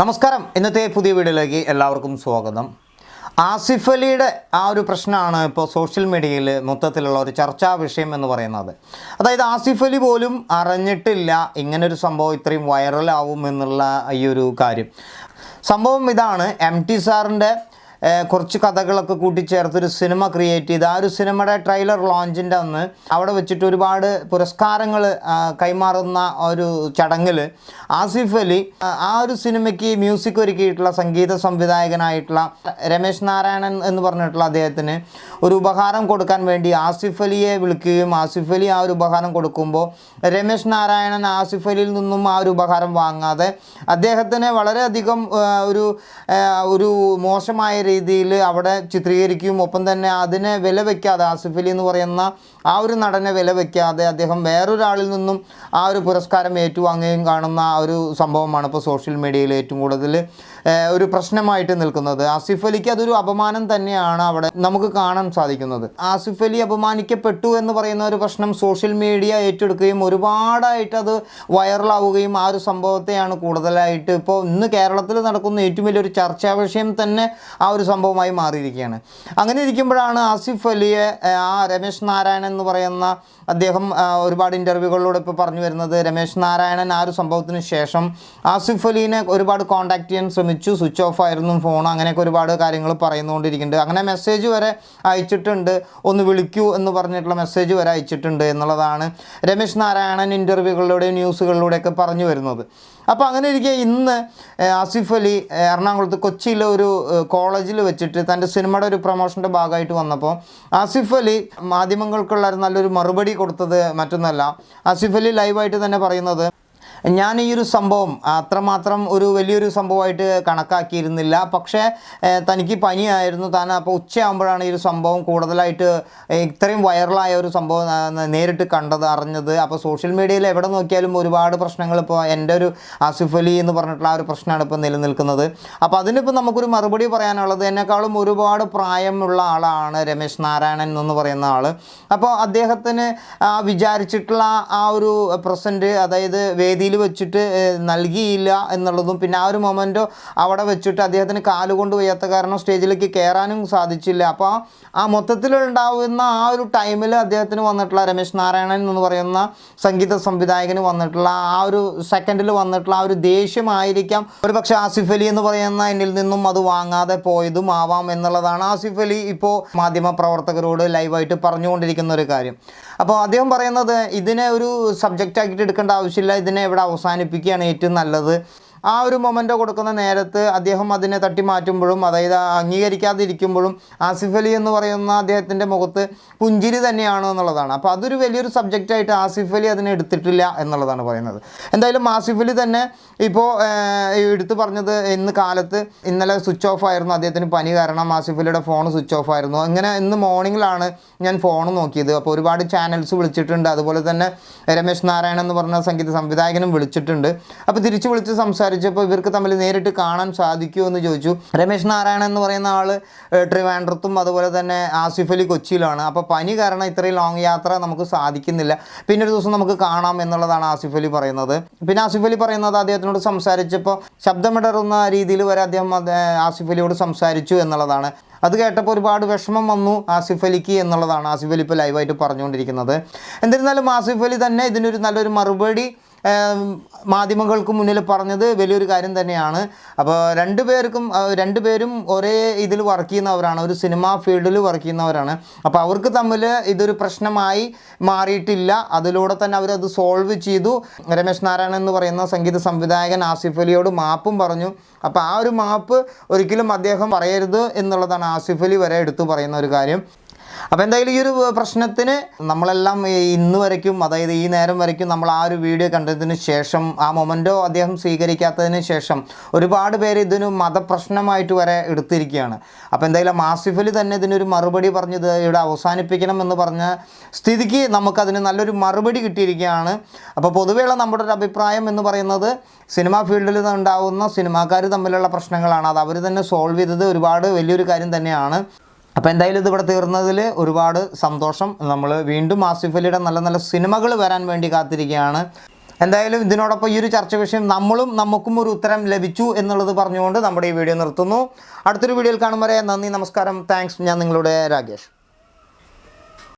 നമസ്കാരം. ഇന്നത്തെ പുതിയ വീഡിയോയിലേക്ക് എല്ലാവർക്കും സ്വാഗതം. ആസിഫ് അലിയുടെ ആ ഒരു പ്രശ്നമാണ് ഇപ്പോൾ സോഷ്യൽ മീഡിയയിൽ മൊത്തത്തിലുള്ള ഒരു ചർച്ചാ വിഷയം എന്ന് പറയുന്നത്. അതായത് ആസിഫ് അലി പോലും അറിഞ്ഞിട്ടില്ല ഇങ്ങനൊരു സംഭവം ഇത്രയും വൈറലാവും എന്നുള്ള ഈ ഒരു കാര്യം. സംഭവം ഇതാണ്. എം ടി സാറിന്റെ കുറച്ച് കഥകളൊക്കെ കൂട്ടിച്ചേർത്തൊരു സിനിമ ക്രിയേറ്റ് ചെയ്ത് ആ ഒരു സിനിമയുടെ ട്രെയിലർ ലോഞ്ചിന്റെ അന്ന് അവിടെ വെച്ചിട്ട് ഒരുപാട് പുരസ്കാരങ്ങൾ കൈമാറുന്ന ഒരു ചടങ്ങിൽ ആസിഫ് അലി ആ, ഒരു സിനിമയ്ക്ക് മ്യൂസിക് ഒരുക്കിയിട്ടുള്ള സംഗീത സംവിധായകനായിട്ടുള്ള രമേശ് നാരായണൻ എന്ന് പറഞ്ഞിട്ടുള്ള അദ്ദേഹത്തിന് ഒരു ഉപഹാരം കൊടുക്കാൻ വേണ്ടി ആസിഫ് അലിയെ വിളിക്കുകയും ആസിഫ് അലി ആ ഒരു ഉപഹാരം കൊടുക്കുമ്പോൾ രമേശ് നാരായണൻ ആസിഫ് അലിയിൽ നിന്നും ആ ഒരു ഉപഹാരം വാങ്ങാതെ അദ്ദേഹത്തിന് വളരെയധികം ഒരു ഒരു മോശമായ രീതിയിൽ അവിടെ ചിത്രീകരിക്കും. ഒപ്പം തന്നെ അതിനെ വില വയ്ക്കാതെ ആസിഫ് അലി എന്ന് പറയുന്ന ആ ഒരു നടനെ വില വയ്ക്കാതെ അദ്ദേഹം വേറൊരാളിൽ നിന്നും ആ ഒരു പുരസ്കാരം ഏറ്റുവാങ്ങുകയും കാണുന്ന ആ ഒരു സംഭവമാണ് ഇപ്പോൾ സോഷ്യൽ മീഡിയയിൽ ഏറ്റവും കൂടുതൽ ഒരു പ്രശ്നമായിട്ട് നിൽക്കുന്നത്. ആസിഫ് അലിക്ക് അതൊരു അപമാനം തന്നെയാണ് അവിടെ നമുക്ക് കാണാൻ സാധിക്കുന്നത്. ആസിഫ് അലി അപമാനിക്കപ്പെട്ടു എന്ന് പറയുന്ന ഒരു പ്രശ്നം സോഷ്യൽ മീഡിയ ഏറ്റെടുക്കുകയും ഒരുപാടായിട്ട് അത് വൈറലാവുകയും ആ ഒരു സംഭവത്തെയാണ് കൂടുതലായിട്ട് ഇപ്പോൾ ഇന്ന് കേരളത്തിൽ നടക്കുന്ന ഏറ്റവും വലിയൊരു ചർച്ചാ വിഷയം തന്നെ ആ ഒരു സംഭവമായി മാറിയിരിക്കുകയാണ്. അങ്ങനെ ഇരിക്കുമ്പോഴാണ് ആസിഫ് അലിയെ ആ രമേശ് നാരായണൻ എന്ന് പറയുന്ന അദ്ദേഹം ഒരുപാട് ഇന്റർവ്യൂകളിലൂടെ ഇപ്പോൾ പറഞ്ഞു വരുന്നത് രമേശ് നാരായണൻ ആ ഒരു സംഭവത്തിന് ശേഷം ആസിഫ് അലീനെ ഒരുപാട് കോൺടാക്ട് ചെയ്യാൻ ശ്രമിച്ചു. സ്വിച്ച് ഓഫ് ആയിരുന്നു ഫോൺ അങ്ങനെയൊക്കെ ഒരുപാട് കാര്യങ്ങൾ പറയുന്നുകൊണ്ടിരിക്കുന്നുണ്ട്. അങ്ങനെ മെസ്സേജ് വരെ അയച്ചിട്ടുണ്ട്. ഒന്ന് വിളിക്കൂ എന്ന് പറഞ്ഞിട്ടുള്ള മെസ്സേജ് വരെ അയച്ചിട്ടുണ്ട് എന്നുള്ളതാണ് രമേശ് നാരായണൻ ഇന്റർവ്യൂകളിലൂടെയും ന്യൂസുകളിലൂടെയൊക്കെ പറഞ്ഞു വരുന്നത്. അപ്പോൾ അങ്ങനെ ഇരിക്കെ ഇന്ന് ആസിഫ് അലി എറണാകുളത്ത് കൊച്ചിയിലെ ഒരു കോളേജിൽ വെച്ചിട്ട് തന്റെ സിനിമയുടെ ഒരു പ്രൊമോഷന്റെ ഭാഗമായിട്ട് വന്നപ്പോൾ ആസിഫ് അലി മാധ്യമങ്ങൾക്കുള്ള നല്ലൊരു മറുപടി കൊടുത്തത് മറ്റൊന്നല്ല. ആസിഫ് അലി ലൈവായിട്ട് തന്നെ പറയുന്നത് ഞാൻ ഈ ഒരു സംഭവം അത്രമാത്രം ഒരു വലിയൊരു സംഭവമായിട്ട് കണക്കാക്കിയിരുന്നില്ല. പക്ഷേ തനിക്ക് പനിയായിരുന്നു. താൻ അപ്പോൾ ഉച്ചയാകുമ്പോഴാണ് ഈ ഒരു സംഭവം കൂടുതലായിട്ട് ഇത്രയും വൈറലായ ഒരു സംഭവം നേരിട്ട് കണ്ടത് അറിഞ്ഞത്. അപ്പോൾ സോഷ്യൽ മീഡിയയിൽ എവിടെ നോക്കിയാലും ഒരുപാട് പ്രശ്നങ്ങൾ ഇപ്പോൾ എന്റെ ഒരു ആസിഫ് അലി എന്ന് പറഞ്ഞിട്ടുള്ള ആ ഒരു പ്രശ്നമാണ് ഇപ്പോൾ നിലനിൽക്കുന്നത്. അപ്പോൾ അതിനിപ്പോൾ നമുക്കൊരു മറുപടി പറയാനുള്ളത് എന്നെക്കാളും ഒരുപാട് പ്രായമുള്ള ആളാണ് രമേശ് നാരായണൻ എന്ന് പറയുന്ന ആൾ അപ്പോൾ അദ്ദേഹത്തിന് വിചാരിച്ചിട്ടുള്ള ആ ഒരു പ്രസന്റ് അതായത് വേദിയിൽ വെച്ചിട്ട് നൽകിയില്ല എന്നുള്ളതും പിന്നെ ആ ഒരു മൊമെന്റോ അവിടെ വെച്ചിട്ട് അദ്ദേഹത്തിന് കാലുകൊണ്ട് വയ്യാത്ത കാരണം സ്റ്റേജിലേക്ക് കയറാനും സാധിച്ചില്ല. അപ്പോൾ ആ മൊത്തത്തിലുണ്ടാവുന്ന ആ ഒരു ടൈമിൽ അദ്ദേഹത്തിന് വന്നിട്ടുള്ള രമേശ് നാരായണൻ എന്ന് പറയുന്ന സംഗീത സംവിധായകന് വന്നിട്ടുള്ള ആ ഒരു സെക്കൻഡിൽ വന്നിട്ടുള്ള ആ ഒരു ദേഷ്യമായിരിക്കാം. ഒരു പക്ഷേ ആസിഫ് അലി എന്ന് പറയുന്ന എന്നിൽ നിന്നും അത് വാങ്ങാതെ പോയതും ആവാം എന്നുള്ളതാണ് ആസിഫ് അലി ഇപ്പോൾ മാധ്യമ പ്രവർത്തകരോട് ലൈവായിട്ട് പറഞ്ഞുകൊണ്ടിരിക്കുന്ന ഒരു കാര്യം. അപ്പോൾ അദ്ദേഹം പറയുന്നത് ഇതിനെ ഒരു സബ്ജക്റ്റ് ആക്കിയിട്ട് എടുക്കേണ്ട ആവശ്യമില്ല ഇതിനെ ഇവിടെ അവസാനിപ്പിക്കുകയാണ് ഏറ്റവും നല്ലത്. ആ ഒരു മൊമെന്റ് കൊടുക്കുന്ന നേരത്ത് അദ്ദേഹം അതിനെ തട്ടി മാറ്റുമ്പോഴും അതായത് അംഗീകരിക്കാതിരിക്കുമ്പോഴും ആസിഫ് അലി എന്ന് പറയുന്ന അദ്ദേഹത്തിന്റെ മുഖത്ത് പുഞ്ചിരി തന്നെയാണ് എന്നുള്ളതാണ്. അപ്പോൾ അതൊരു വലിയൊരു സബ്ജക്റ്റായിട്ട് ആസിഫ് അലി അതിനെ എടുത്തിട്ടില്ല എന്നുള്ളതാണ് പറയുന്നത്. എന്തായാലും ആസിഫ് അലി തന്നെ ഇപ്പോൾ എടുത്തു പറഞ്ഞത് ഇന്ന് കാലത്ത് ഇന്നലെ സ്വിച്ച് ഓഫ് ആയിരുന്നു. അദ്ദേഹത്തിന് പനി കാരണം ആസിഫ് അലിയുടെ ഫോൺ സ്വിച്ച് ഓഫ് ആയിരുന്നു. അങ്ങനെ ഇന്ന് മോർണിംഗിലാണ് ഞാൻ ഫോൺ നോക്കിയത്. അപ്പോൾ ഒരുപാട് ചാനൽസ് വിളിച്ചിട്ടുണ്ട്. അതുപോലെ തന്നെ രമേശ് നാരായണൻ എന്ന് പറഞ്ഞ സംഗീത സംവിധായകനും വിളിച്ചിട്ടുണ്ട്. അപ്പോൾ തിരിച്ച് വിളിച്ച് സംസാരിച്ചപ്പോൾ ഇവർക്ക് തമ്മിൽ നേരിട്ട് കാണാൻ സാധിക്കുമോ എന്ന് ചോദിച്ചു. രമേശ് നാരായണൻ എന്ന് പറയുന്ന ആൾ ട്രിവാൻഡ്രത്തും അതുപോലെ തന്നെ ആസിഫ് അലി കൊച്ചിയിലാണ്. അപ്പോൾ പനി കാരണം ഇത്രയും ലോങ് യാത്ര നമുക്ക് സാധിക്കുന്നില്ല. പിന്നെ ഒരു ദിവസം നമുക്ക് കാണാം എന്നുള്ളതാണ് ആസിഫ് അലി പറയുന്നത്. പിന്നെ ആസിഫ് അലി പറയുന്നത് അദ്ദേഹത്തിനോട് സംസാരിച്ചപ്പോൾ ശബ്ദമിടറുന്ന രീതിയിൽ വരെ അദ്ദേഹം ആസിഫ് അലിയോട് സംസാരിച്ചു എന്നുള്ളതാണ്. അത് കേട്ടപ്പോൾ ഒരുപാട് വിഷമം വന്നു ആസിഫ് അലിക്ക് എന്നുള്ളതാണ് ആസിഫ് അലി ഇപ്പോൾ ലൈവായിട്ട് പറഞ്ഞുകൊണ്ടിരിക്കുന്നത്. എന്നിരുന്നാലും ആസിഫ് അലി തന്നെ ഇതിനൊരു നല്ലൊരു മറുപടി മാധ്യമങ്ങൾക്ക് മുന്നിൽ പറഞ്ഞത് വലിയൊരു കാര്യം തന്നെയാണ്. അപ്പോൾ രണ്ട് പേർക്കും ആ, രണ്ട് പേരും ഒരേ ഇതിൽ വർക്ക് ചെയ്യുന്നവരാണ് ഒരു സിനിമ ഫീൽഡിൽ വർക്ക് ചെയ്യുന്നവരാണ്. അപ്പോൾ അവർക്ക് തമ്മിൽ ഇതൊരു പ്രശ്നമായി മാറിയിട്ടില്ല. അതിലൂടെ തന്നെ അവരത് സോൾവ് ചെയ്തു. രമേശ് നാരായണൻ എന്ന് പറയുന്ന സംഗീത സംവിധായകൻ ആസിഫ് അലിയോട് മാപ്പും പറഞ്ഞു. അപ്പോൾ ആ ഒരു മാപ്പ് ഒരിക്കലും അദ്ദേഹം പറയരുത് എന്നുള്ളതാണ് ആസിഫ് അലി വരെ എടുത്തു പറയുന്ന ഒരു കാര്യം. അപ്പോൾ എന്തായാലും ഈ ഒരു പ്രശ്നത്തിന് നമ്മളെല്ലാം ഇന്ന് വരയ്ക്കും അതായത് ഈ നേരം വരയ്ക്കും നമ്മൾ ആ ഒരു വീഡിയോ കണ്ടതിന് ശേഷം ആ മൊമെന്റോ അദ്ദേഹം സ്വീകരിക്കാത്തതിന് ശേഷം ഒരുപാട് പേര് ഇതിന് മതപ്രശ്നമായിട്ട് വരെ എടുത്തിരിക്കുകയാണ്. അപ്പോൾ എന്തായാലും ആസിഫ് തന്നെ ഇതിനൊരു മറുപടി പറഞ്ഞത് ഇവിടെ അവസാനിപ്പിക്കണം എന്ന് പറഞ്ഞ സ്ഥിതിക്ക് നമുക്കതിന് നല്ലൊരു മറുപടി കിട്ടിയിരിക്കുകയാണ്. അപ്പോൾ പൊതുവെയുള്ള നമ്മുടെ ഒരു അഭിപ്രായം എന്ന് പറയുന്നത് സിനിമാ ഫീൽഡിൽ ഉണ്ടാവുന്ന സിനിമാക്കാർ തമ്മിലുള്ള പ്രശ്നങ്ങളാണ്. അത് അവർ തന്നെ സോൾവ് ചെയ്തത് ഒരുപാട് വലിയൊരു കാര്യം തന്നെയാണ്. അപ്പോൾ എന്തായാലും ഇതിവിടെ തീർന്നതിൽ ഒരുപാട് സന്തോഷം. നമ്മൾ വീണ്ടും ആസിഫ് അലിയുടെ നല്ല നല്ല സിനിമകൾ വരാൻ വേണ്ടി കാത്തിരിക്കുകയാണ്. എന്തായാലും ഇതിനോടൊപ്പം ഈ ഒരു ചർച്ച വിഷയം നമ്മളും നമുക്കും ഒരു ഉത്തരം ലഭിച്ചു എന്നുള്ളത് പറഞ്ഞുകൊണ്ട് നമ്മുടെ ഈ വീഡിയോ നിർത്തുന്നു. അടുത്തൊരു വീഡിയോയിൽ കാണും വരെ നന്ദി നമസ്കാരം. താങ്ക്സ്. ഞാൻ നിങ്ങളുടെ രാകേഷ്.